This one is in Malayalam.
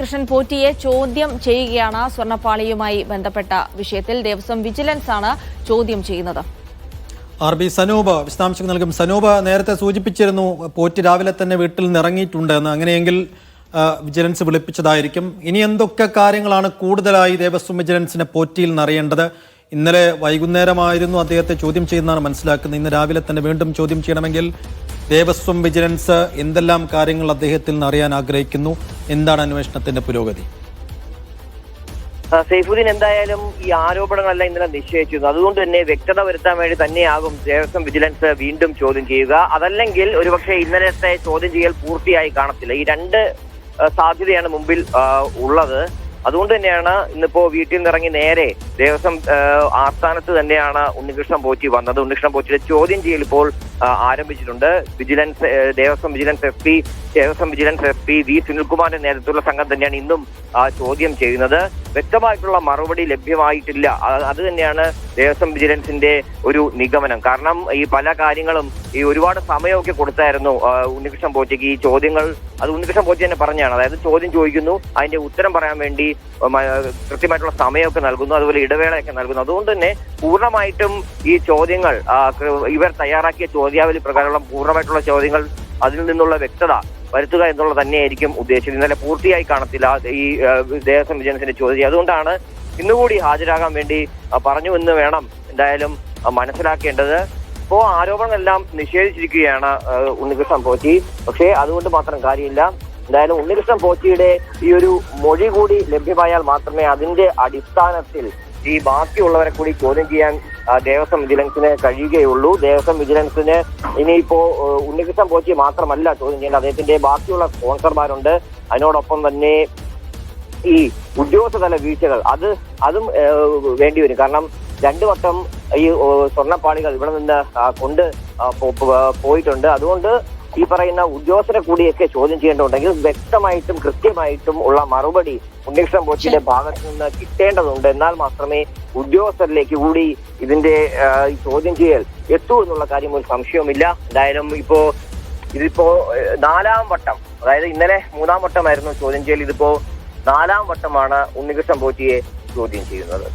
കൃഷ്ണൻ പോറ്റിയെ ചോദ്യം ചെയ്യുകയാണ് സ്വർണപ്പാളിയുമായി ബന്ധപ്പെട്ട വിഷയത്തിൽ ദേവസ്വം വിജിലൻസ് ആണ് ചോദ്യം ചെയ്യുന്നത്. ആർ ബി സനൂപ വിശദാംശങ്ങൾ നൽകും. സനൂപ നേരത്തെ സൂചിപ്പിച്ചിരുന്നു പോറ്റി രാവിലെ തന്നെ വീട്ടിൽ നിന്ന് ഇറങ്ങിയിട്ടുണ്ട് എന്ന്. അങ്ങനെയെങ്കിൽ വിജിലൻസ് വിളിപ്പിച്ചതായിരിക്കും. ഇനി എന്തൊക്കെ കാര്യങ്ങളാണ് കൂടുതലായി ദേവസ്വം വിജിലൻസിനെ പോറ്റിയിൽ നിന്ന് അറിയേണ്ടത്? ഇന്നലെ വൈകുന്നേരമായിരുന്നു അദ്ദേഹത്തെ ചോദ്യം ചെയ്യുന്നതാണ് മനസ്സിലാക്കുന്നത്. ഇന്ന് രാവിലെ തന്നെ വീണ്ടും ചോദ്യം ചെയ്യണമെങ്കിൽ ദേവസ്വം വിജിലൻസ് എന്തെല്ലാം കാര്യങ്ങൾ അദ്ദേഹത്തിൽ നിന്ന് അറിയാൻ ആഗ്രഹിക്കുന്നു? എന്താണ് അന്വേഷണത്തിന്റെ പുരോഗതി? സൈഫുദ്ദീൻ എന്തായാലും ഈ ആരോപണങ്ങളെല്ലാം ഇന്നലെ നിശ്ചയിച്ചിരുന്നു. അതുകൊണ്ട് തന്നെ വ്യക്തത വരുത്താൻ വേണ്ടി തന്നെയാകും ദേവസ്വം വിജിലൻസ് വീണ്ടും ചോദ്യം ചെയ്യുക. അതല്ലെങ്കിൽ ഒരുപക്ഷെ ഇന്നലത്തെ ചോദ്യം ചെയ്യൽ പൂർത്തിയായി കാണത്തില്ല. ഈ രണ്ട് സാധ്യതയാണ് മുമ്പിൽ ഉള്ളത്. അതുകൊണ്ട് തന്നെയാണ് ഇന്നിപ്പോ വീട്ടിൽ നിന്നിറങ്ങി നേരെ ദേവസ്വം ആസ്ഥാനത്ത് തന്നെയാണ് ഉണ്ണികൃഷ്ണൻ പോറ്റി വന്നത്. ഉണ്ണികൃഷ്ണൻ പോറ്റിയുടെ ചോദ്യം ചെയ്യൽ ഇപ്പോൾ ആരംഭിച്ചിട്ടുണ്ട്. Vigilance Devaswom vigilance S P Devaswom vigilance S P V സുനിൽകുമാറിന്റെ നേതൃത്വത്തിലുള്ള സംഘം തന്നെയാണ് ഇന്നും ചോദ്യം ചെയ്യുന്നത്. വ്യക്തമായിട്ടുള്ള മറുപടി ലഭ്യമായിട്ടില്ല. അത് തന്നെയാണ് ദേവസ്വം വിജിലൻസിന്റെ ഒരു നിഗമനം. കാരണം ഈ പല കാര്യങ്ങളും ഈ ഒരുപാട് സമയമൊക്കെ കൊടുത്തായിരുന്നു ഉണ്ണികൃഷ്ണൻ പോറ്റിക്ക് ഈ ചോദ്യങ്ങൾ. അത് ഉണ്ണികൃഷ്ണൻ പോറ്റി തന്നെ പറഞ്ഞാണ്. അതായത് ചോദ്യം ചോദിക്കുന്നു അതിന്റെ ഉത്തരം പറയാൻ വേണ്ടി കൃത്യമായിട്ടുള്ള സമയമൊക്കെ നൽകുന്നു. അതുപോലെ ഇടവേളയൊക്കെ നൽകുന്നു. അതുകൊണ്ട് തന്നെ പൂർണമായിട്ടും ഈ ചോദ്യങ്ങൾ ഇവർ തയ്യാറാക്കിയ ചോദ്യാവലി പ്രകാരമുള്ള പൂർണമായിട്ടുള്ള ചോദ്യങ്ങൾ അതിൽ നിന്നുള്ള വ്യക്തത വരുത്തുക എന്നുള്ളത് തന്നെയായിരിക്കും ഉദ്ദേശിച്ചത്. ഇന്നലെ പൂർത്തിയായി കാണത്തില്ല ഈ ദേവസ്വം വിജിലൻസിന്റെ ചോദ്യം. അതുകൊണ്ടാണ് ഇന്നുകൂടി ഹാജരാകാൻ വേണ്ടി പറഞ്ഞു എന്ന് വേണം എന്തായാലും മനസ്സിലാക്കേണ്ടത്. ഇപ്പോ ആരോപണങ്ങളെല്ലാം നിഷേധിച്ചിരിക്കുകയാണ് ഉണ്ണികൃഷ്ണൻ പോച്ചി പക്ഷേ അതുകൊണ്ട് മാത്രം കാര്യമില്ല. എന്തായാലും ഉണ്ണികൃഷ്ണൻ പോച്ചിയുടെ ഈ ഒരു മൊഴി കൂടി ലഭ്യമായാൽ മാത്രമേ അതിന്റെ അടിസ്ഥാനത്തിൽ ഈ ബാക്കിയുള്ളവരെ കൂടി ചോദ്യം ചെയ്യാൻ ദേവസ്വം വിജിലൻസിന് കഴിയുകയുള്ളൂ. ദേവസ്വം വിജിലൻസിന് ഇനിയിപ്പോ ഉണ്ണികൃഷ്ണൻ പോച്ചി മാത്രമല്ല ചോദ്യം ചെയ്യേണ്ടത്. അദ്ദേഹത്തിന്റെ ബാക്കിയുള്ള സ്പോൺസർമാരുണ്ട്. അതിനോടൊപ്പം തന്നെ ഈ ഉദ്യോഗസ്ഥതല വീഴ്ചകൾ അത് അതും വേണ്ടി വരും. കാരണം രണ്ടു വട്ടം ഈ സ്വർണപ്പാളികൾ ഇവിടെ നിന്ന് കൊണ്ട് പോയിട്ടുണ്ട്. അതുകൊണ്ട് ഈ പറയുന്ന ഉദ്യോഗസ്ഥരെ കൂടിയൊക്കെ ചോദ്യം ചെയ്യേണ്ടതുണ്ടെങ്കിൽ വ്യക്തമായിട്ടും കൃത്യമായിട്ടും ഉള്ള മറുപടി ഉണ്ണികൃഷ്ണൻ പോറ്റിയുടെ ഭാഗത്ത് നിന്ന് കിട്ടേണ്ടതുണ്ട്. എന്നാൽ മാത്രമേ ഉദ്യോഗസ്ഥരിലേക്ക് കൂടി ഇതിന്റെ ഈ ചോദ്യം ചെയ്യൽ എത്തൂ എന്നുള്ള കാര്യം ഒരു സംശയവുമില്ല. എന്തായാലും ഇപ്പോ ഇതിപ്പോ നാലാം വട്ടം അതായത് ഇന്നലെ മൂന്നാം വട്ടമായിരുന്നു ചോദ്യം ചെയ്യൽ. ഇതിപ്പോ നാലാം വട്ടമാണ് ഉണ്ണികൃഷ്ണൻ ബോറ്റിയെ ചോദ്യം ചെയ്യുന്നത്.